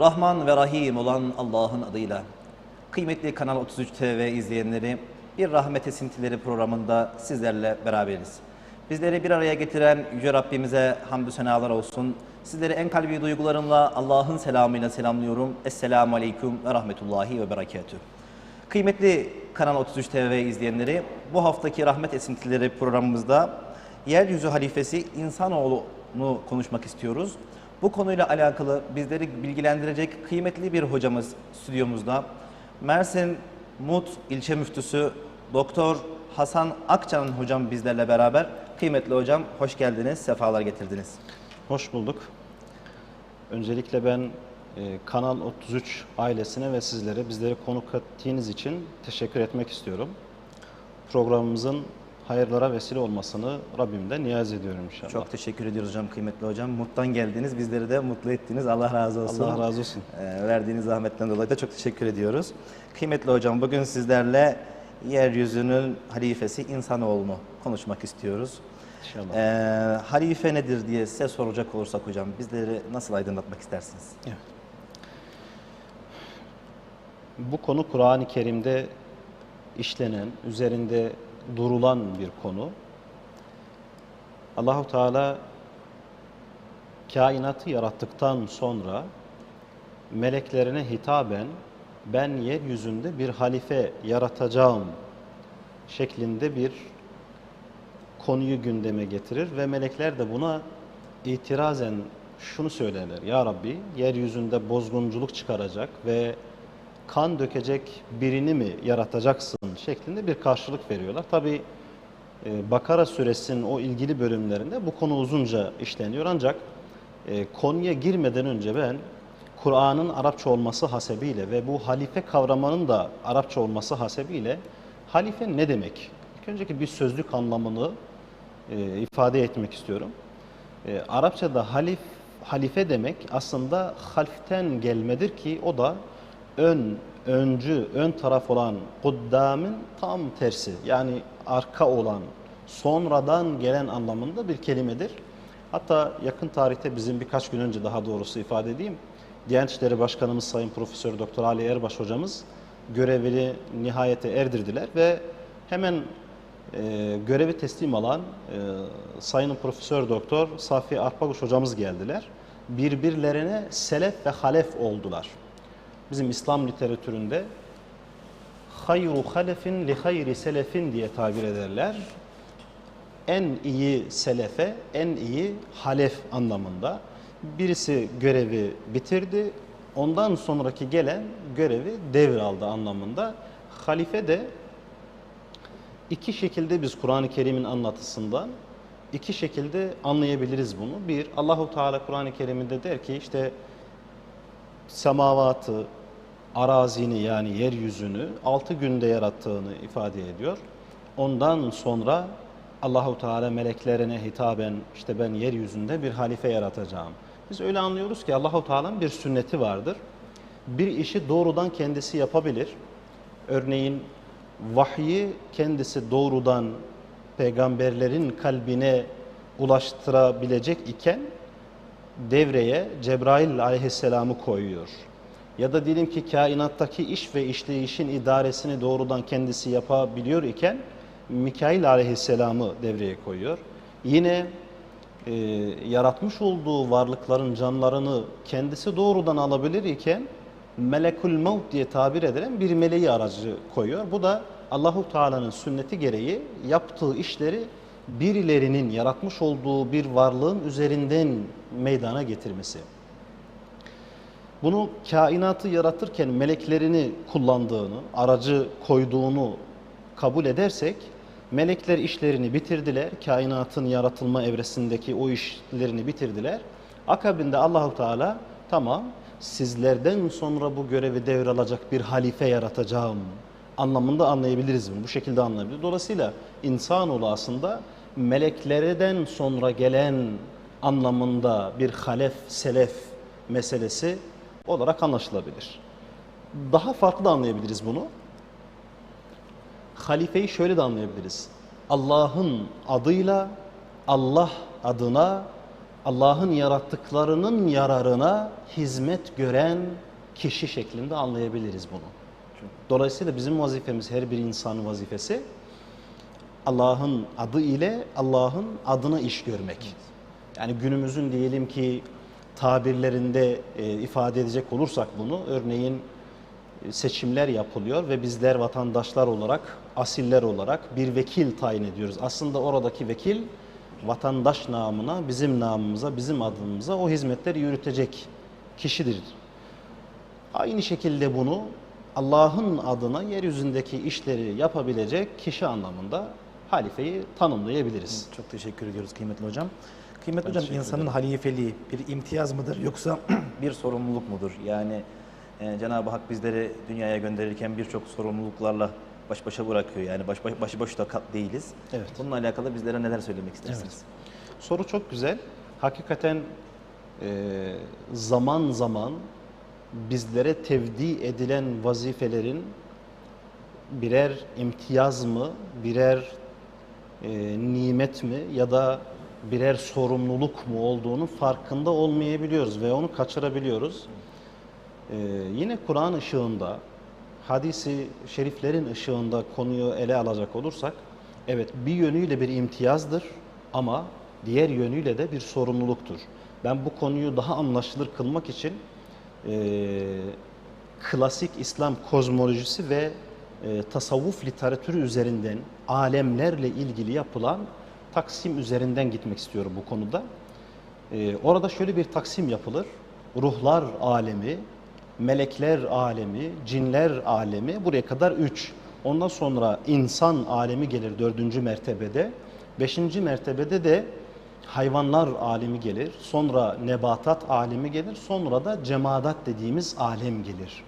Rahman ve Rahim olan Allah'ın adıyla. Kıymetli Kanal 33 TV izleyenleri, bir rahmet esintileri programında sizlerle beraberiz. Bizleri bir araya getiren Yüce Rabbimize hamdü senalar olsun. Sizleri en kalbi duygularımla Allah'ın selamıyla selamlıyorum. Esselamu Aleyküm ve Rahmetullahi ve Berekatüh. Kıymetli Kanal 33 TV izleyenleri, bu haftaki rahmet esintileri programımızda yeryüzü halifesi insanoğlunu konuşmak istiyoruz. Bu konuyla alakalı bizleri bilgilendirecek kıymetli bir hocamız stüdyomuzda. Mersin Mut ilçe müftüsü Doktor Hasan Akçan hocam bizlerle beraber. Kıymetli hocam hoş geldiniz, sefalar getirdiniz. Hoş bulduk. Öncelikle ben e, Kanal 33 ailesine ve sizlere bizleri konuk ettiğiniz için teşekkür etmek istiyorum. Programımızın hayırlara vesile olmasını Rabbimden niyaz ediyorum inşallah. Çok teşekkür ediyoruz hocam kıymetli hocam. Mut'tan geldiniz, bizleri de mutlu ettiniz. Allah razı olsun. Allah razı olsun. Ee, verdiğiniz zahmetten dolayı da çok teşekkür ediyoruz. Kıymetli hocam bugün sizlerle yeryüzünün halifesi insanoğlunu konuşmak istiyoruz. İnşallah. Ee, halife nedir diye size soracak olursak hocam bizleri nasıl aydınlatmak istersiniz? Evet. Bu konu Kur'an-ı Kerim'de işlenen, üzerinde durulan bir konu. Allahu Teala kainatı yarattıktan sonra meleklerine hitaben ben yeryüzünde bir halife yaratacağım şeklinde bir konuyu gündeme getirir ve melekler de buna itirazen şunu söylerler. Ya Rabbi yeryüzünde bozgunculuk çıkaracak ve kan dökecek birini mi yaratacaksın şeklinde bir karşılık veriyorlar. Tabi Bakara suresinin o ilgili bölümlerinde bu konu uzunca işleniyor ancak e, konuya girmeden önce ben Kur'an'ın Arapça olması hasebiyle ve bu halife kavramının da Arapça olması hasebiyle halife ne demek? İlk önceki bir sözlük anlamını e, ifade etmek istiyorum. E, Arapçada halif, halife demek aslında halften gelmedir ki o da ön, öncü, ön taraf olan kuddamın tam tersi. Yani arka olan, sonradan gelen anlamında bir kelimedir. Hatta yakın tarihte bizim birkaç gün önce daha doğrusu ifade edeyim. Diyanet İşleri Başkanımız Sayın Profesör Doktor Ali Erbaş hocamız görevini nihayete erdirdiler ve hemen e, görevi teslim alan e, Sayın Profesör Doktor Safi Arpaguş hocamız geldiler. Birbirlerine selef ve halef oldular. Bizim İslam literatüründe hayru halefin li hayri selefin diye tabir ederler. En iyi selefe, en iyi halef anlamında. Birisi görevi bitirdi, ondan sonraki gelen görevi devraldı anlamında. Halife de iki şekilde biz Kur'an-ı Kerim'in anlatısından iki şekilde anlayabiliriz bunu. Bir, Allahu Teala Kur'an-ı Kerim'inde der ki işte semavatı, arazini yani yeryüzünü altı günde yarattığını ifade ediyor. Ondan sonra Allahu Teala meleklerine hitaben işte ben yeryüzünde bir halife yaratacağım. Biz öyle anlıyoruz ki Allahu Teala'nın bir sünneti vardır. Bir işi doğrudan kendisi yapabilir. Örneğin vahyi kendisi doğrudan peygamberlerin kalbine ulaştırabilecek iken devreye Cebrail aleyhisselamı koyuyor. Ya da diyelim ki kainattaki iş ve işleyişin idaresini doğrudan kendisi yapabiliyor iken Mikail aleyhisselamı devreye koyuyor. Yine e, yaratmış olduğu varlıkların canlarını kendisi doğrudan alabilir iken melekul mevt diye tabir edilen bir meleği aracı koyuyor. Bu da Allahu Teala'nın sünneti gereği yaptığı işleri birilerinin yaratmış olduğu bir varlığın üzerinden meydana getirmesi. Bunu kainatı yaratırken meleklerini kullandığını, aracı koyduğunu kabul edersek melekler işlerini bitirdiler. Kainatın yaratılma evresindeki o işlerini bitirdiler. Akabinde Allahu Teala tamam sizlerden sonra bu görevi devralacak bir halife yaratacağım anlamında anlayabiliriz bunu. Bu şekilde anlayabiliriz. Dolayısıyla insanoğlu aslında meleklerden sonra gelen anlamında bir halef, selef meselesi olarak anlaşılabilir. Daha farklı da anlayabiliriz bunu. Halifeyi şöyle de anlayabiliriz. Allah'ın adıyla Allah adına Allah'ın yarattıklarının yararına hizmet gören kişi şeklinde anlayabiliriz bunu. Dolayısıyla bizim vazifemiz her bir insanın vazifesi Allah'ın adı ile Allah'ın adına iş görmek. Yani günümüzün diyelim ki tabirlerinde e, ifade edecek olursak bunu örneğin e, seçimler yapılıyor ve bizler vatandaşlar olarak, asiller olarak bir vekil tayin ediyoruz. Aslında oradaki vekil vatandaş namına, bizim namımıza, bizim adımıza o hizmetleri yürütecek kişidir. Aynı şekilde bunu Allah'ın adına yeryüzündeki işleri yapabilecek kişi anlamında halifeyi tanımlayabiliriz. Çok teşekkür ediyoruz kıymetli hocam. Kıymetli Ben hocam insanın halifeliği bir imtiyaz mıdır yoksa bir sorumluluk mudur? Yani e, Cenab-ı Hak bizleri dünyaya gönderirken birçok sorumluluklarla baş başa bırakıyor. Yani baş, baş, başıboş da kat değiliz. Evet. Bununla alakalı bizlere neler söylemek istersiniz? Soru çok güzel. Hakikaten e, zaman zaman bizlere tevdi edilen vazifelerin birer imtiyaz mı, birer e, nimet mi ya da birer sorumluluk mu olduğunu farkında olmayabiliyoruz ve onu kaçırabiliyoruz. E, yine Kur'an ışığında, hadisi şeriflerin ışığında konuyu ele alacak olursak, evet bir yönüyle bir imtiyazdır ama diğer yönüyle de bir sorumluluktur. Ben bu konuyu daha anlaşılır kılmak için e, klasik İslam kozmolojisi ve e, tasavvuf literatürü üzerinden alemlerle ilgili yapılan taksim üzerinden gitmek istiyorum bu konuda. E, orada şöyle bir taksim yapılır. Ruhlar alemi, melekler alemi, cinler alemi buraya kadar üç. Ondan sonra insan alemi gelir dördüncü mertebede. Beşinci mertebede de hayvanlar alemi gelir. Sonra nebatat alemi gelir. Sonra da cemadat dediğimiz alem gelir.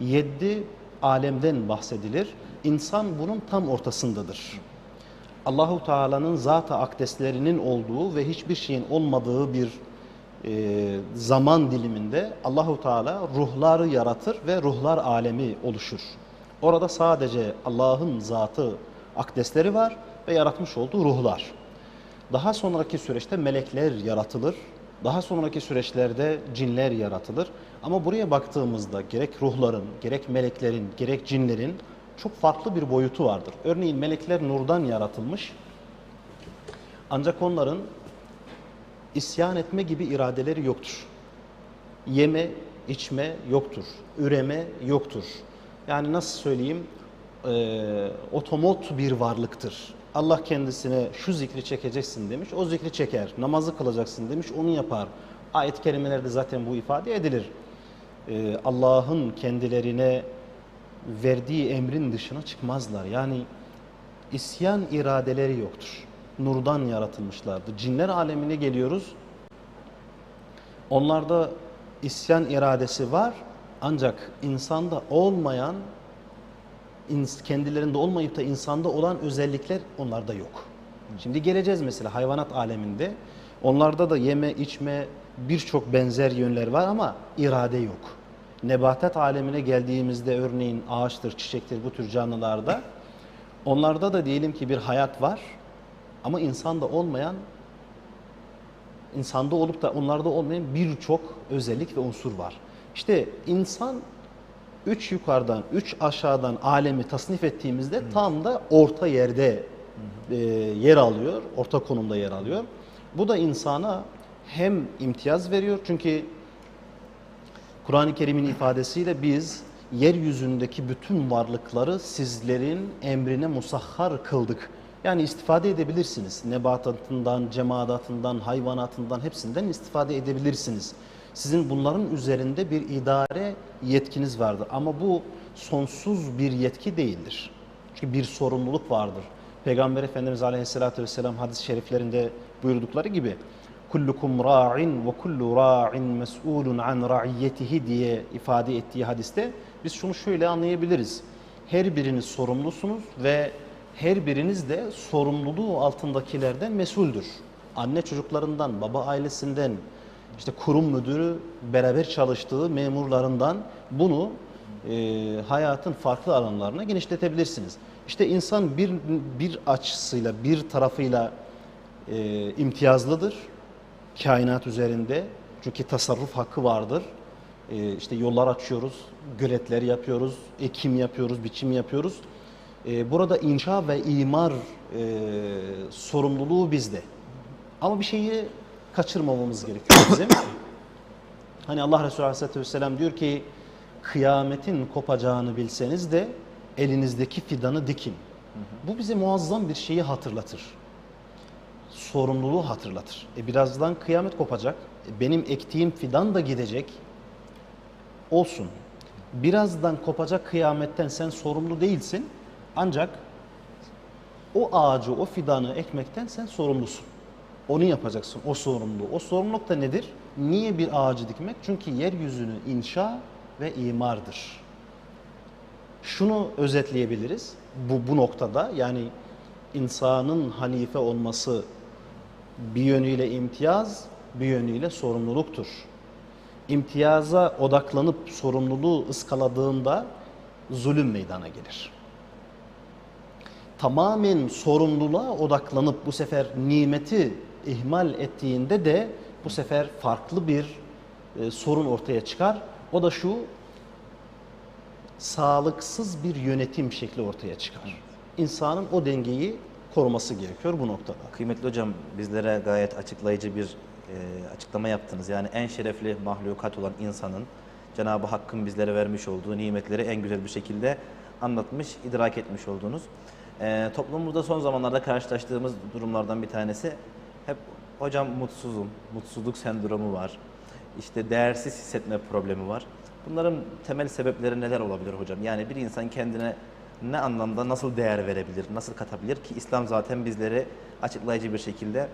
Yedi alemden bahsedilir. İnsan bunun tam ortasındadır. Allahu Teala'nın zat-ı akdeslerinin olduğu ve hiçbir şeyin olmadığı bir e, zaman diliminde Allahu Teala ruhları yaratır ve ruhlar alemi oluşur. Orada sadece Allah'ın zatı akdesleri var ve yaratmış olduğu ruhlar. Daha sonraki süreçte melekler yaratılır. Daha sonraki süreçlerde cinler yaratılır. Ama buraya baktığımızda gerek ruhların, gerek meleklerin, gerek cinlerin çok farklı bir boyutu vardır. Örneğin melekler nurdan yaratılmış. Ancak onların isyan etme gibi iradeleri yoktur. Yeme, içme yoktur. Üreme yoktur. Yani nasıl söyleyeyim? Ee, otomot bir varlıktır. Allah kendisine şu zikri çekeceksin demiş, o zikri çeker. Namazı kılacaksın demiş, onu yapar. Ayet-i kerimelerde zaten bu ifade edilir. Ee, Allah'ın kendilerine verdiği emrin dışına çıkmazlar. Yani isyan iradeleri yoktur. Nurdan yaratılmışlardı. Cinler alemine geliyoruz. Onlarda isyan iradesi var ancak insanda olmayan kendilerinde olmayıp da insanda olan özellikler onlarda yok. Şimdi geleceğiz mesela hayvanat aleminde. Onlarda da yeme, içme birçok benzer yönler var ama irade yok. Nebatat alemine geldiğimizde örneğin ağaçtır, çiçektir bu tür canlılarda onlarda da diyelim ki bir hayat var ama insanda olmayan insanda olup da onlarda olmayan birçok özellik ve unsur var. İşte insan üç yukarıdan, üç aşağıdan alemi tasnif ettiğimizde tam da orta yerde e, yer alıyor, orta konumda yer alıyor. Bu da insana hem imtiyaz veriyor çünkü Kur'an-ı Kerim'in ifadesiyle biz yeryüzündeki bütün varlıkları sizlerin emrine musahhar kıldık. Yani istifade edebilirsiniz. Nebatatından, cemadatından, hayvanatından hepsinden istifade edebilirsiniz. Sizin bunların üzerinde bir idare yetkiniz vardır. Ama bu sonsuz bir yetki değildir. Çünkü bir sorumluluk vardır. Peygamber Efendimiz Aleyhisselatü Vesselam hadis-i şeriflerinde buyurdukları gibi kullukum ra'in ve kullu ra'in mes'ulun an ra'iyyetihi diye ifade ettiği hadiste biz şunu şöyle anlayabiliriz. Her biriniz sorumlusunuz ve her biriniz de sorumluluğu altındakilerden mesuldür. Anne çocuklarından, baba ailesinden, işte kurum müdürü, beraber çalıştığı memurlarından bunu e, hayatın farklı alanlarına genişletebilirsiniz. İşte insan bir, bir açısıyla, bir tarafıyla e, imtiyazlıdır. Kainat üzerinde. Çünkü tasarruf hakkı vardır. Ee, işte yollar açıyoruz, göletler yapıyoruz, ekim yapıyoruz, biçim yapıyoruz. Ee, burada inşa ve imar e, sorumluluğu bizde. Ama bir şeyi kaçırmamamız gerekiyor bizim. Hani Allah Resulü Aleyhisselatü Vesselam diyor ki kıyametin kopacağını bilseniz de elinizdeki fidanı dikin. Bu bize muazzam bir şeyi hatırlatır. Sorumluluğu hatırlatır. E birazdan kıyamet kopacak. E benim ektiğim fidan da gidecek. Olsun. Birazdan kopacak kıyametten sen sorumlu değilsin. Ancak o ağacı, o fidanı ekmekten sen sorumlusun. Onu yapacaksın, o sorumluluğu. O sorumluluk da nedir? Niye bir ağacı dikmek? Çünkü yeryüzünü inşa ve imardır. Şunu özetleyebiliriz bu, bu noktada. Yani insanın hanife olması bir yönüyle imtiyaz, bir yönüyle sorumluluktur. İmtiyaza odaklanıp sorumluluğu ıskaladığında zulüm meydana gelir tamamen sorumluluğa odaklanıp bu sefer nimeti ihmal ettiğinde de bu sefer farklı bir e, sorun ortaya çıkar. O da şu sağlıksız bir yönetim şekli ortaya çıkar. İnsanın o dengeyi koruması gerekiyor bu noktada. Kıymetli hocam bizlere gayet açıklayıcı bir e, açıklama yaptınız. Yani en şerefli mahlukat olan insanın Cenab-ı Hakk'ın bizlere vermiş olduğu nimetleri en güzel bir şekilde anlatmış, idrak etmiş oldunuz. E, toplumumuzda son zamanlarda karşılaştığımız durumlardan bir tanesi hep hocam mutsuzum, mutsuzluk sendromu var. İşte değersiz hissetme problemi var. Bunların temel sebepleri neler olabilir hocam? Yani bir insan kendine ne anlamda nasıl değer verebilir, nasıl katabilir ki İslam zaten bizleri açıklayıcı bir şekilde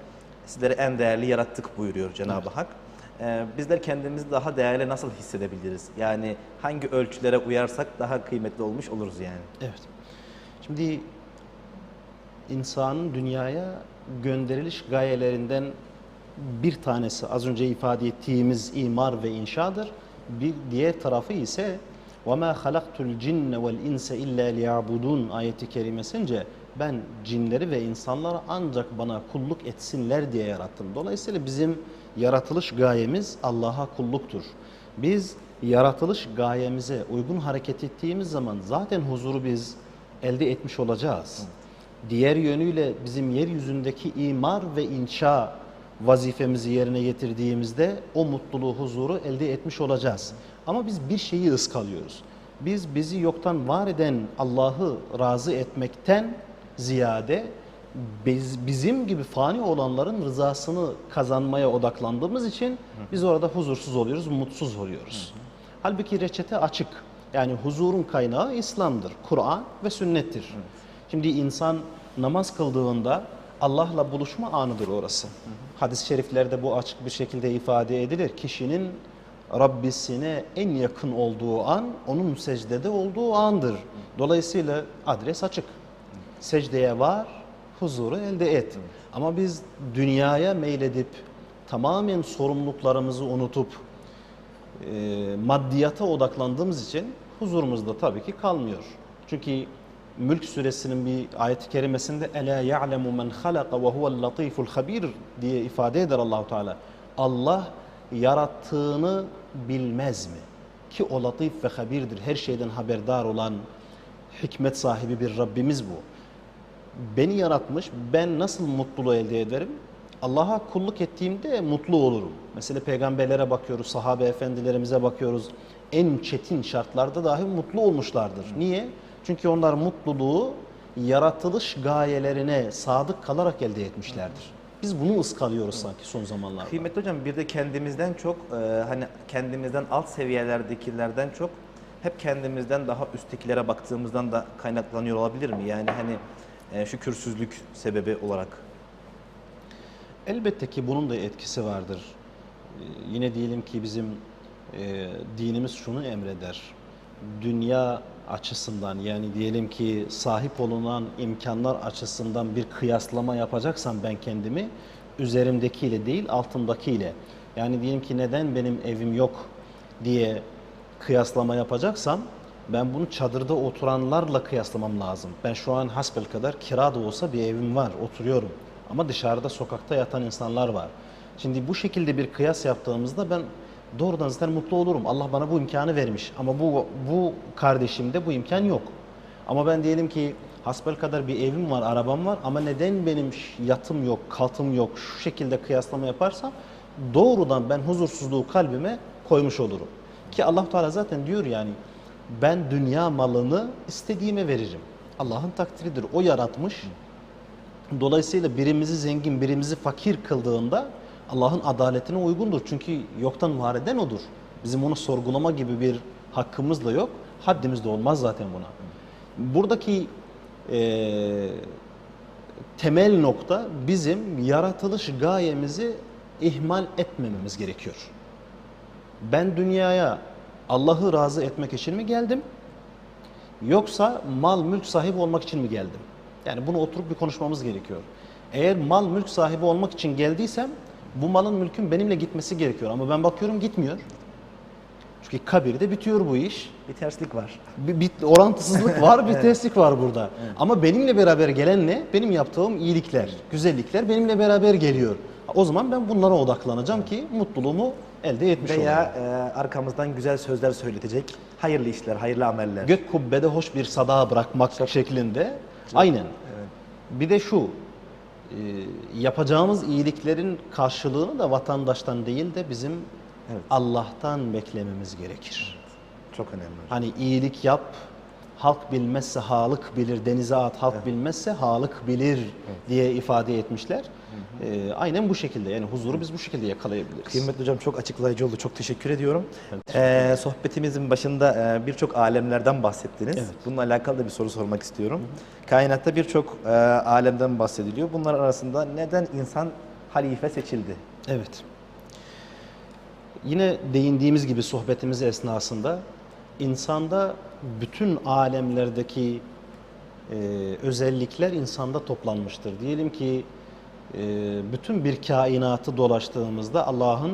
sizleri en değerli yarattık buyuruyor Cenab-ı Hak. Ee, bizler kendimizi daha değerli nasıl hissedebiliriz? Yani hangi ölçülere uyarsak daha kıymetli olmuş oluruz yani. Evet. Şimdi insanın dünyaya gönderiliş gayelerinden bir tanesi az önce ifade ettiğimiz imar ve inşadır. Bir diğer tarafı ise وَمَا خَلَقْتُ الْجِنَّ وَالْاِنْسَ اِلَّا لِيَعْبُدُونَ ayeti kerimesince ben cinleri ve insanları ancak bana kulluk etsinler diye yarattım. Dolayısıyla bizim yaratılış gayemiz Allah'a kulluktur. Biz yaratılış gayemize uygun hareket ettiğimiz zaman zaten huzuru biz elde etmiş olacağız. Diğer yönüyle bizim yeryüzündeki imar ve inşa vazifemizi yerine getirdiğimizde o mutluluğu, huzuru elde etmiş olacağız. Ama biz bir şeyi ıskalıyoruz. Biz bizi yoktan var eden Allah'ı razı etmekten ziyade biz, bizim gibi fani olanların rızasını kazanmaya odaklandığımız için biz orada huzursuz oluyoruz, mutsuz oluyoruz. Halbuki reçete açık. Yani huzurun kaynağı İslam'dır, Kur'an ve sünnettir. Şimdi insan namaz kıldığında Allah'la buluşma anıdır orası. Hadis-i şeriflerde bu açık bir şekilde ifade edilir. Kişinin Rabbisine en yakın olduğu an onun secdede olduğu andır. Dolayısıyla adres açık. Secdeye var, huzuru elde et. Ama biz dünyaya meyledip tamamen sorumluluklarımızı unutup e, maddiyata odaklandığımız için huzurumuzda tabii ki kalmıyor. Çünkü Mülk suresinin bir ayet-i kerimesinde ela ya'lemu men halaka ve huvel latiful habir diye ifade eder Allahu Teala. Allah yarattığını bilmez mi? Ki o latif ve habirdir. Her şeyden haberdar olan hikmet sahibi bir Rabbimiz bu. Beni yaratmış, ben nasıl mutluluğu elde ederim? Allah'a kulluk ettiğimde mutlu olurum. Mesela peygamberlere bakıyoruz, sahabe efendilerimize bakıyoruz. En çetin şartlarda dahi mutlu olmuşlardır. Niye? Çünkü onlar mutluluğu yaratılış gayelerine sadık kalarak elde etmişlerdir. Biz bunu ıskalıyoruz sanki son zamanlarda. Kıymetli hocam bir de kendimizden çok e, hani kendimizden alt seviyelerdekilerden çok hep kendimizden daha üsttekilere baktığımızdan da kaynaklanıyor olabilir mi? Yani hani e, şükürsüzlük sebebi olarak. Elbette ki bunun da etkisi vardır. Ee, yine diyelim ki bizim e, dinimiz şunu emreder. Dünya açısından yani diyelim ki sahip olunan imkanlar açısından bir kıyaslama yapacaksam ben kendimi üzerimdekiyle değil altımdakiyle. Yani diyelim ki neden benim evim yok diye kıyaslama yapacaksam ben bunu çadırda oturanlarla kıyaslamam lazım. Ben şu an hasbel kadar kira da olsa bir evim var, oturuyorum. Ama dışarıda sokakta yatan insanlar var. Şimdi bu şekilde bir kıyas yaptığımızda ben doğrudan zaten mutlu olurum. Allah bana bu imkanı vermiş ama bu bu kardeşimde bu imkan yok. Ama ben diyelim ki hasbel kadar bir evim var, arabam var ama neden benim yatım yok, kaltım yok şu şekilde kıyaslama yaparsam doğrudan ben huzursuzluğu kalbime koymuş olurum. Ki Allah Teala zaten diyor yani ben dünya malını istediğime veririm. Allah'ın takdiridir. O yaratmış. Dolayısıyla birimizi zengin, birimizi fakir kıldığında Allah'ın adaletine uygundur. Çünkü yoktan var eden odur. Bizim onu sorgulama gibi bir hakkımız da yok. Haddimiz de olmaz zaten buna. Buradaki eee, temel nokta bizim yaratılış gayemizi ihmal etmememiz gerekiyor. Ben dünyaya Allah'ı razı etmek için mi geldim? Yoksa mal mülk sahibi olmak için mi geldim? Yani bunu oturup bir konuşmamız gerekiyor. Eğer mal mülk sahibi olmak için geldiysem bu malın mülkün benimle gitmesi gerekiyor. Ama ben bakıyorum gitmiyor. Çünkü kabirde bitiyor bu iş. Bir terslik var. Bir, bir orantısızlık var, bir terslik var burada. Ama benimle beraber gelen ne? Benim yaptığım iyilikler, güzellikler benimle beraber geliyor. O zaman ben bunlara odaklanacağım ki mutluluğumu elde etmiş olayım. Veya arkamızdan güzel sözler söyletecek. Hayırlı işler, hayırlı ameller. gök kubbede hoş bir sada bırakmak şeklinde. Aynen. Bir de şu, yapacağımız iyiliklerin karşılığını da vatandaştan değil de bizim Evet. Allah'tan beklememiz gerekir. Çok önemli. Hani iyilik yap, halk bilmezse halık bilir, denize at halk bilmezse halık bilir diye ifade etmişler. E, aynen bu şekilde yani huzuru biz bu şekilde yakalayabiliriz. Kıymetli hocam çok açıklayıcı oldu. Çok teşekkür ediyorum. Ee, sohbetimizin başında e, birçok alemlerden bahsettiniz. Evet. Bununla alakalı da bir soru sormak istiyorum. Kainatta birçok e, alemden bahsediliyor. Bunlar arasında neden insan halife seçildi? Evet. Yine değindiğimiz gibi sohbetimiz esnasında insanda bütün alemlerdeki e, özellikler insanda toplanmıştır. Diyelim ki bütün bir kainatı dolaştığımızda Allah'ın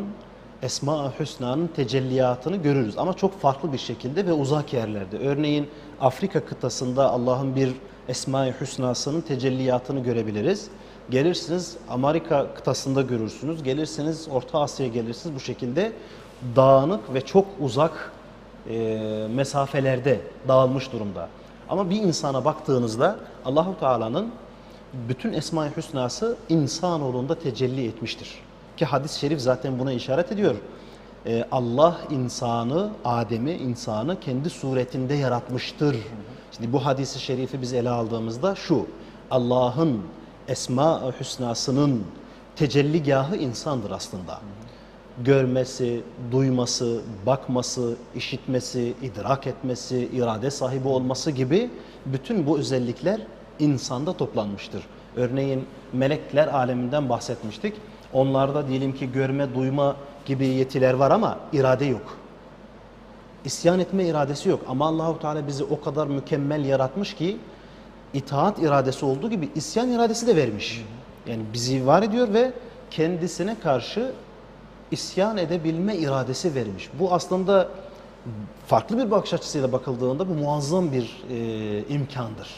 Esma-ı Hüsna'nın tecelliyatını görürüz ama çok farklı bir şekilde ve uzak yerlerde. Örneğin Afrika kıtasında Allah'ın bir Esma-ı Hüsna'sının tecelliyatını görebiliriz. Gelirsiniz Amerika kıtasında görürsünüz, gelirsiniz Orta Asya'ya gelirsiniz bu şekilde dağınık ve çok uzak e, mesafelerde dağılmış durumda. Ama bir insana baktığınızda Allahu Teala'nın bütün Esma-i Hüsna'sı insanoğlunda tecelli etmiştir. Ki hadis-i şerif zaten buna işaret ediyor. Ee, Allah insanı, Adem'i, insanı kendi suretinde yaratmıştır. Şimdi bu hadisi şerifi biz ele aldığımızda şu, Allah'ın Esma-i Hüsna'sının tecelligahı insandır aslında. Görmesi, duyması, bakması, işitmesi, idrak etmesi, irade sahibi olması gibi bütün bu özellikler insanda toplanmıştır. Örneğin melekler aleminden bahsetmiştik. Onlarda diyelim ki görme, duyma gibi yetiler var ama irade yok. İsyan etme iradesi yok ama Allahu Teala bizi o kadar mükemmel yaratmış ki itaat iradesi olduğu gibi isyan iradesi de vermiş. Yani bizi var ediyor ve kendisine karşı isyan edebilme iradesi vermiş. Bu aslında farklı bir bakış açısıyla bakıldığında bu muazzam bir e, imkandır.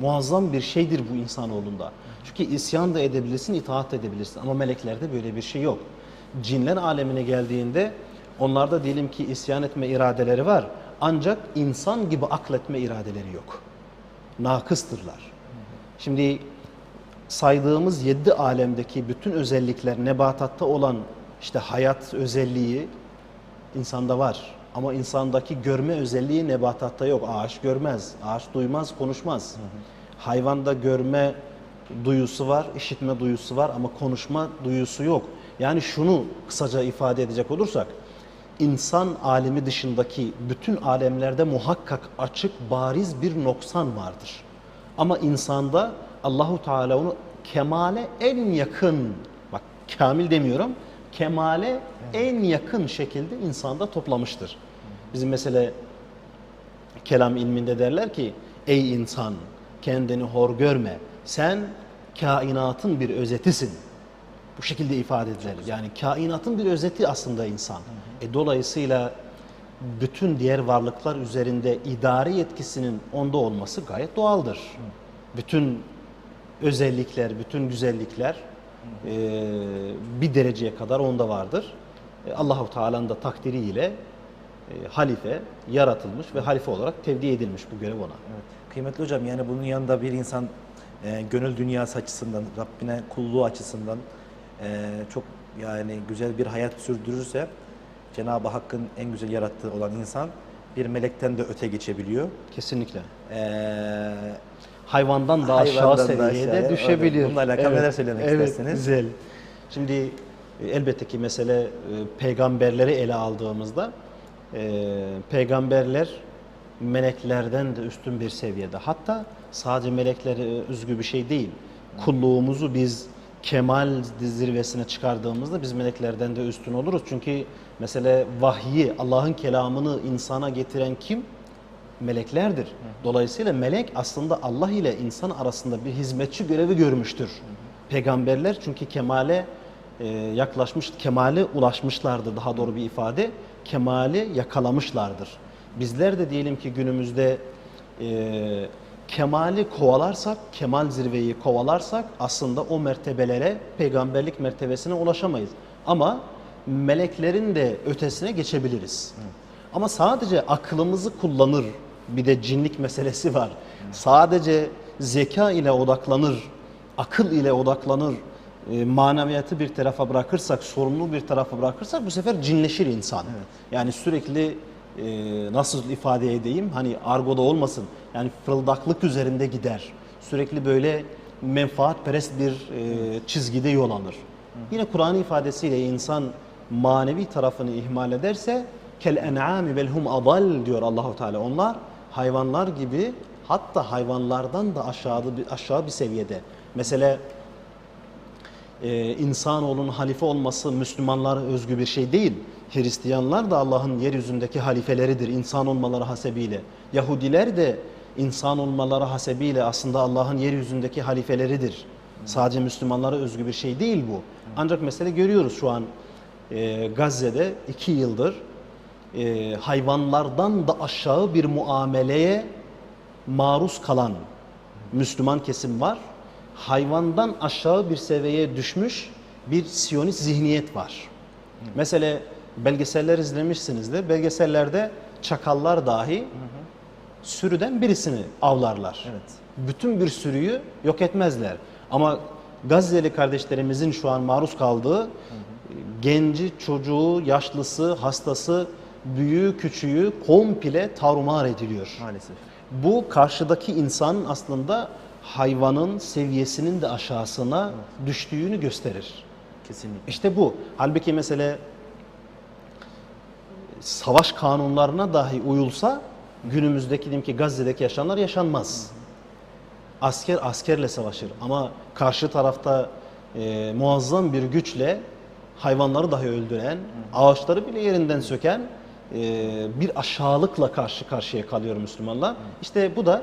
Muazzam bir şeydir bu insanoğlunda. Çünkü isyan da edebilirsin, itaat da edebilirsin ama meleklerde böyle bir şey yok. Cinler alemine geldiğinde onlarda diyelim ki isyan etme iradeleri var ancak insan gibi akletme iradeleri yok. Nakıstırlar. Şimdi saydığımız yedi alemdeki bütün özellikler nebatatta olan işte hayat özelliği insanda var. Ama insandaki görme özelliği nebatatta yok. Ağaç görmez, ağaç duymaz, konuşmaz. Hayvanda görme duyusu var, işitme duyusu var ama konuşma duyusu yok. Yani şunu kısaca ifade edecek olursak, insan alemi dışındaki bütün alemlerde muhakkak açık, bariz bir noksan vardır. Ama insanda Allahu Teala onu kemale en yakın, bak kamil demiyorum, kemale en yakın şekilde insanda toplamıştır. Bizim mesela kelam ilminde derler ki ey insan kendini hor görme. Sen kainatın bir özetisin. Bu şekilde ifade edilir. Yani kainatın bir özeti aslında insan. E, dolayısıyla bütün diğer varlıklar üzerinde idari yetkisinin onda olması gayet doğaldır. Bütün özellikler, bütün güzellikler e, bir dereceye kadar onda vardır. E, Allahu Teala'nın da takdiriyle e, halife yaratılmış ve halife olarak tevdi edilmiş bu görev ona. Evet. Kıymetli hocam yani bunun yanında bir insan e, gönül dünyası açısından, Rabbine kulluğu açısından e, çok yani güzel bir hayat sürdürürse Cenab-ı Hakk'ın en güzel yarattığı olan insan bir melekten de öte geçebiliyor. Kesinlikle. E, Hayvandan da aşağı Hayvandan da seviyede aşağıya, düşebilir. evet. Bununla alakalı neler söylemek evet, istersiniz? Güzel. Şimdi e, elbette ki mesele e, peygamberleri ele aldığımızda e, peygamberler meleklerden de üstün bir seviyede. Hatta sadece meleklere özgü bir şey değil. Kulluğumuzu biz kemal zirvesine çıkardığımızda biz meleklerden de üstün oluruz. Çünkü mesele vahyi, Allah'ın kelamını insana getiren kim? Meleklerdir. Dolayısıyla melek aslında Allah ile insan arasında bir hizmetçi görevi görmüştür. Peygamberler çünkü kemale e, yaklaşmış, kemale ulaşmışlardır daha doğru bir ifade. Kemali yakalamışlardır. Bizler de diyelim ki günümüzde e, kemali kovalarsak, kemal zirveyi kovalarsak aslında o mertebelere, peygamberlik mertebesine ulaşamayız. Ama meleklerin de ötesine geçebiliriz. Ama sadece aklımızı kullanır, bir de cinlik meselesi var. Sadece zeka ile odaklanır, akıl ile odaklanır, e, maneviyatı bir tarafa bırakırsak, sorumluluğu bir tarafa bırakırsak bu sefer cinleşir insan. Yani sürekli e, nasıl ifade edeyim, hani argoda olmasın, yani fırıldaklık üzerinde gider. Sürekli böyle menfaatperest bir e, çizgide yol alır. Yine Kur'an ifadesiyle insan manevi tarafını ihmal ederse kel en'ami bel hum adal diyor Allahu Teala. Onlar hayvanlar gibi hatta hayvanlardan da aşağıda bir aşağı bir seviyede. Mesela e, insanoğlunun halife olması Müslümanlara özgü bir şey değil. Hristiyanlar da Allah'ın yeryüzündeki halifeleridir insan olmaları hasebiyle. Yahudiler de insan olmaları hasebiyle aslında Allah'ın yeryüzündeki halifeleridir. Sadece Müslümanlara özgü bir şey değil bu. Ancak mesele görüyoruz şu an e, Gazze'de iki yıldır e, hayvanlardan da aşağı bir muameleye maruz kalan Müslüman kesim var. Hayvandan aşağı bir seviyeye düşmüş bir siyonist zihniyet var. Mesela belgeseller izlemişsinizdir. Belgesellerde çakallar dahi sürüden birisini avlarlar. Evet. Bütün bir sürüyü yok etmezler. Ama Gazze'li kardeşlerimizin şu an maruz kaldığı genci, çocuğu, yaşlısı, hastası, büyüğü, küçüğü komple tarumar ediliyor. maalesef. Bu karşıdaki insanın aslında hayvanın seviyesinin de aşağısına düştüğünü gösterir. Kesinlikle. İşte bu. Halbuki mesele savaş kanunlarına dahi uyulsa günümüzdeki diyelim ki Gazze'deki yaşananlar yaşanmaz. Asker askerle savaşır ama karşı tarafta e, muazzam bir güçle hayvanları dahi öldüren, ağaçları bile yerinden söken bir aşağılıkla karşı karşıya kalıyor Müslümanlar. İşte bu da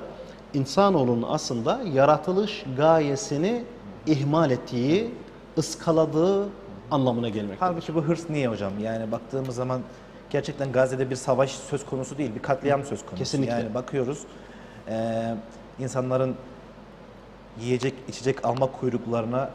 insanoğlunun aslında yaratılış gayesini ihmal ettiği, ıskaladığı anlamına gelmektedir. Halbuki bu hırs niye hocam? Yani baktığımız zaman gerçekten Gazze'de bir savaş söz konusu değil, bir katliam söz konusu. Kesinlikle. Yani bakıyoruz e, insanların yiyecek, içecek alma kuyruklarına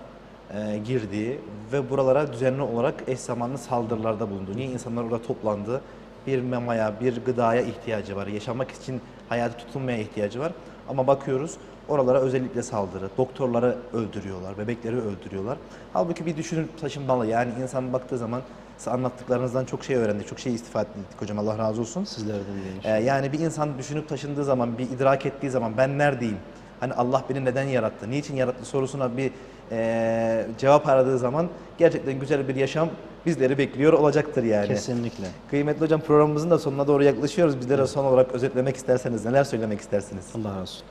e, girdiği ve buralara düzenli olarak eş zamanlı saldırılarda bulunduğu. Niye insanlar orada toplandı? Bir memaya, bir gıdaya ihtiyacı var. Yaşamak için hayatı tutunmaya ihtiyacı var. Ama bakıyoruz oralara özellikle saldırı. Doktorları öldürüyorlar, bebekleri öldürüyorlar. Halbuki bir düşünüp taşınmalı. Yani insan baktığı zaman anlattıklarınızdan çok şey öğrendik, çok şey istifade ettik hocam. Allah razı olsun. Sizlerden de Ee, yani bir insan düşünüp taşındığı zaman, bir idrak ettiği zaman ben neredeyim? Hani Allah beni neden yarattı? Niçin yarattı sorusuna bir e, cevap aradığı zaman gerçekten güzel bir yaşam bizleri bekliyor olacaktır yani. Kesinlikle. Kıymetli hocam programımızın da sonuna doğru yaklaşıyoruz. Bizlere son olarak özetlemek isterseniz neler söylemek istersiniz? Allah razı olsun.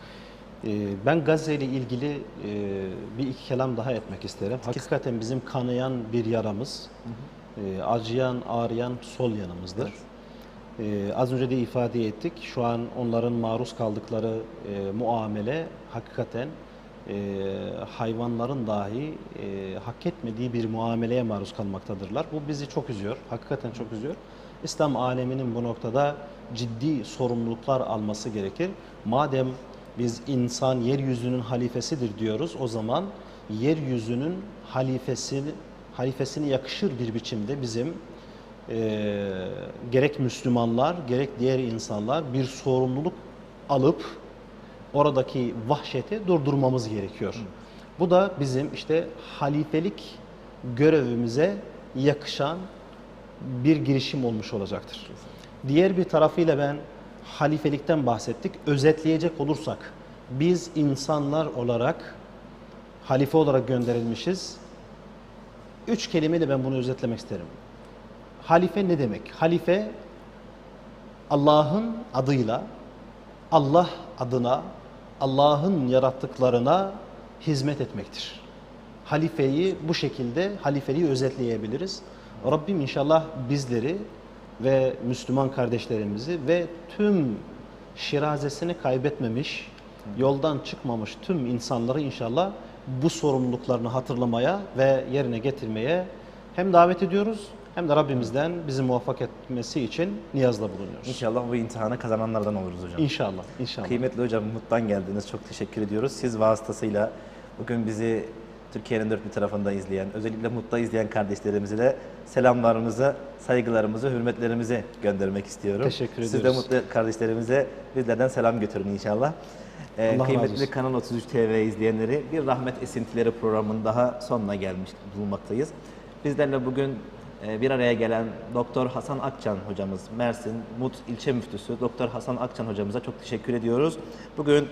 Ee, Ben Gazze ile ilgili e, bir iki kelam daha etmek isterim. Hakikaten bizim kanayan bir yaramız, e, acıyan, ağrıyan sol yanımızdır. Ee, Az önce de ifade ettik. Şu an onların maruz kaldıkları e, muamele hakikaten e, hayvanların dahi e, hak etmediği bir muameleye maruz kalmaktadırlar. Bu bizi çok üzüyor. Hakikaten çok üzüyor. İslam aleminin bu noktada ciddi sorumluluklar alması gerekir. Madem biz insan yeryüzünün halifesidir diyoruz o zaman yeryüzünün halifesini halifesine yakışır bir biçimde bizim eee, gerek Müslümanlar gerek diğer insanlar bir sorumluluk alıp oradaki vahşeti durdurmamız gerekiyor. Bu da bizim işte halifelik görevimize yakışan bir girişim olmuş olacaktır. Diğer bir tarafıyla ben halifelikten bahsettik. Özetleyecek olursak biz insanlar olarak halife olarak gönderilmişiz. Üç kelimeyle ben bunu özetlemek isterim. Halife ne demek? Halife Allah'ın adıyla Allah adına Allah'ın yarattıklarına hizmet etmektir. Halifeyi bu şekilde halifeliği özetleyebiliriz. Rabbim inşallah bizleri ve Müslüman kardeşlerimizi ve tüm şirazesini kaybetmemiş, yoldan çıkmamış tüm insanları inşallah bu sorumluluklarını hatırlamaya ve yerine getirmeye hem davet ediyoruz hem de Rabbimizden bizi muvaffak etmesi için niyazda bulunuyoruz. İnşallah bu imtihanı kazananlardan oluruz hocam. İnşallah, inşallah. Kıymetli hocam Mut'tan geldiniz. Çok teşekkür ediyoruz. Siz vasıtasıyla bugün bizi Türkiye'nin dört bir tarafında izleyen, özellikle Mut'ta izleyen kardeşlerimize de selamlarımızı, saygılarımızı, hürmetlerimizi göndermek istiyorum. Teşekkür Siz de ediyoruz. Mutlu kardeşlerimize bizlerden selam götürün inşallah. Ee, kıymetli. Kanal 33 TV izleyenleri bir Rahmet Esintileri programının daha sonuna gelmiş bulunmaktayız. Bizlerle bugün bir araya gelen Doktor Hasan Akçan hocamız, Mersin Mut İlçe Müftüsü Doktor Hasan Akçan hocamıza çok teşekkür ediyoruz. Bugün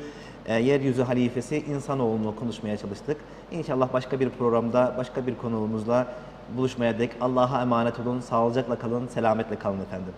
e, yeryüzü halifesi insanoğlunu konuşmaya çalıştık. İnşallah başka bir programda, başka bir konuğumuzla buluşmaya dek Allah'a emanet olun, sağlıcakla kalın, selametle kalın efendim.